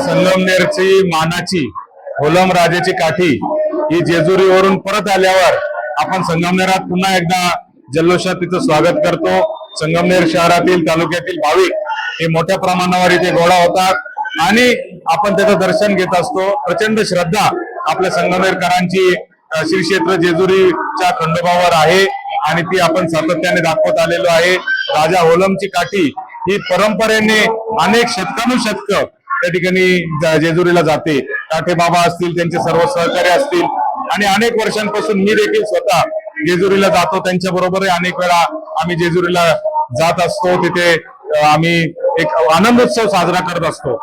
संगमनेरची मानाची होलम राजाची काठी ही जेजुरीवरून परत आल्यावर आपण संगमनेरात पुन्हा एकदा जल्लोषात तिचं स्वागत करतो. संगमनेर शहरातील तालुक्यातील भाविक हे मोठ्या प्रमाणावर इथे गोळा होतात आणि आपण त्याचं दर्शन घेत असतो. प्रचंड श्रद्धा आपल्या संगमनेरकरांची श्री क्षेत्र जेजुरीच्या खंडोबावर आहे आणि ती आपण सातत्याने दाखवत आलेलो आहे. राजा होलमची काठी ही परंपरेने अनेक शतकानुशतक त्या ठिकाणी जेजुरीला जाते. काठे बाबा असतील त्यांचे सर्व सहकारी असतील. आणि अनेक वर्षांपासून मी देखील स्वतः जेजुरीला जातो. त्यांच्या बरोबर अनेक वेळा आम्ही जेजुरीला जात असतो. तिथे आम्ही एक आनंदोत्सव साजरा करत असतो.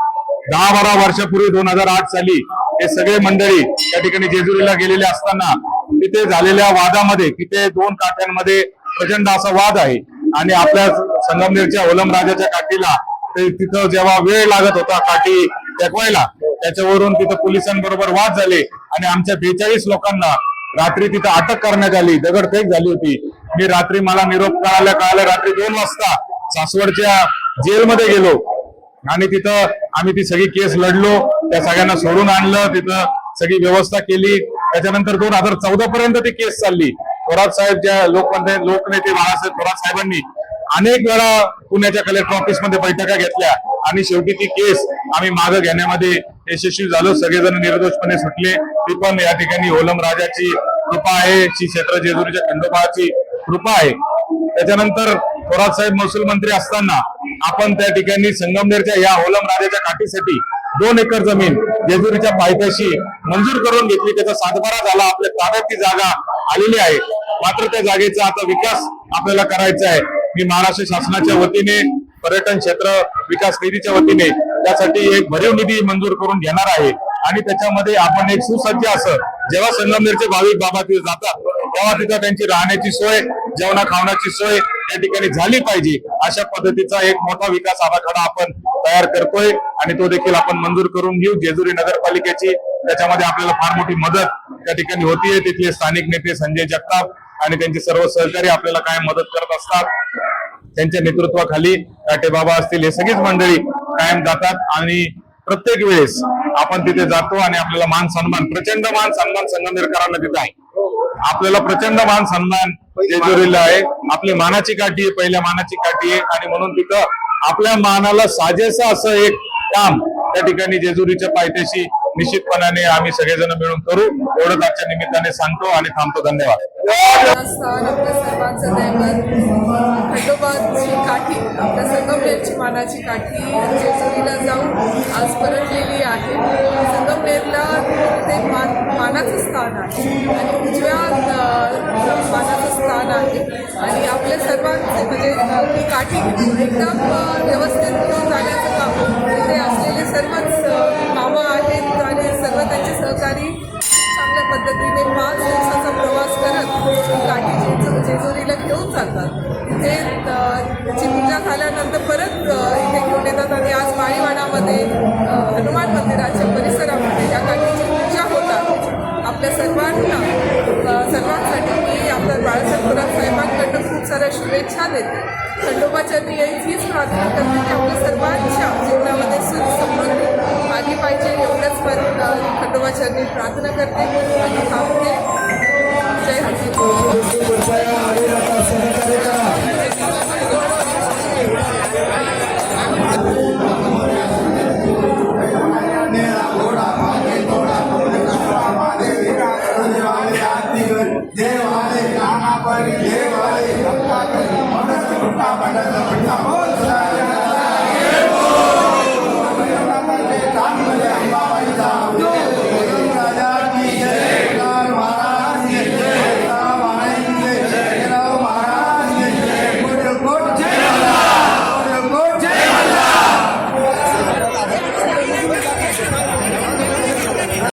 दहा बारा वर्षापूर्वी दोन हजार आठ साली हे सगळे मंडळी त्या ठिकाणी जेजुरीला गेलेले असताना तिथे झालेल्या वादामध्ये तिथे दोन काठ्यांमध्ये प्रचंड असा वाद आहे. आणि आपल्या संगमनेरच्या ओलम राजाच्या काठीला ते तिथं जेव्हा वेळ लागत होता काठी टेकवायला त्याच्यावरून तिथं पोलिसांबरोबर वाद झाले आणि आमच्या बेचाळीस लोकांना रात्री तिथं अटक करण्यात आली दगडफेक झाली होती. मी रात्री मला निरोप कळाल्या कळाल्या रात्री दोन वाजता सासवडच्या जेलमध्ये गेलो. आणि तिथं आम्ही ती सगळी केस लढलो त्या सगळ्यांना सोडून आणलं तिथं सगळी व्यवस्था केली. त्याच्यानंतर दोन हजार चौदा पर्यंत ती केस चालली. थोरात साहेब ज्या लोकमंत्री लोकनेते बाळासाहेब थोरात साहेबांनी अनेक वेळा पुण्याच्या कलेक्टर ऑफिसमध्ये बैठका घेतल्या. आणि शेवटी ती केस आम्ही मागे घेण्यामध्ये यशस्वी झालो. सगळेजण निर्दोषपणे सुटले. ती पण या ठिकाणी ओलम राजाची कृपा आहे. श्री क्षेत्र जेजुरीच्या खंडोबाची कृपा आहे. त्याच्यानंतर थोरात साहेब महसूल मंत्री असताना आपण त्या ठिकाणी संगमनेरच्या या होलम राजाच्या काठीसाठी दोन एकर जमीन जेजुरीच्या पायथ्याशी मंजूर करून घेतली. त्याचा सातबारा झाला. आपल्या ताब्यात ती जागा आलेली आहे. मात्र त्या जागेचा आता विकास आपल्याला करायचा आहे. मी महाराष्ट्र शासनाच्या वतीने पर्यटन क्षेत्र विकास निधीच्या वतीने त्यासाठी एक भरीव निधी मंजूर करून घेणार आहे. आणि त्याच्यामध्ये आपण एक सुसज्ज असं जेव्हा संगमनेरचे भाविक बाबा तिथे जातात तेव्हा तिथं त्यांची राहण्याची सोय जेवणा खावण्याची सोय त्या ठिकाणी झाली पाहिजे अशा पद्धतीचा एक मोठा विकास आराखडा आपण तयार करतोय आणि तो देखील आपण मंजूर करून घेऊ. जेजुरी नगरपालिकेची त्याच्यामध्ये आपल्याला फार मोठी मदत त्या ठिकाणी होतीये. तिथले स्थानिक नेते संजय जगताप आणि त्यांचे सर्व सहकारी आपल्याला काय मदत करत असतात. त्यांच्या नेतृत्वाखाली काटे बाबा असतील हे सगळीच मंडळी कायम जातात आणि प्रत्येक वेळेस आपण तिथे जातो आणि आपल्याला मान सन्मान प्रचंड मान सन्मान संगमनेरकरांना तिथे आहे. आपल्याला प्रचंड मान सन्मान जेजुरीला आहे. आपली मानाची काठी आहे पहिल्या मानाची काठी आहे. आणि म्हणून तिथं आपल्या मानाला साजेस असं एक काम त्या ठिकाणी जेजुरीच्या पायथ्याशी निश्चितपणाने आम्ही सगळेजण मिळून करू. एवढंच आजच्या निमित्ताने सांगतो आणि थांबतो. धन्यवाद. काठी आपल्या संगमनेरची मानाची काठी जेजुरीला जाऊन आज परतलेली आहे. संगमनेरला मान मानाचं स्थान आहे. आणि उजव्या मानाचं स्थान आहे. आणि आपल्या सर्वांचे म्हणजे ही काठी एकदम व्यवस्थित जाण्याचं काम तिथे असलेले सर्वच अ, मामा आहेत आणि सर्व त्यांचे सहकारी चांगल्या पद्धतीने पाच दिवसाचा प्रवास करत काठी जेजू जेजुरीला घेऊन जातात. तिथे त्याची पूजा झाल्यानंतर परत इथे घेऊन येतात. आणि आज माळीवाडामध्ये हनुमान मंदिराच्या परिसरामध्ये या काठीची मी बाळासाहेब साहेबांकडनं खूप साऱ्या शुभेच्छा देते. खंडोबाच्या ध्येयच हीच प्रार्थना करते. की आपल्या सर्वांच्या जीवनामध्ये सुख समृद्धी आली पाहिजे एवढंच पर खंडोबाच्या प्रार्थना करते. आणि थांबते தேவாலயம் மனசு விட்டா மனசு விட்டா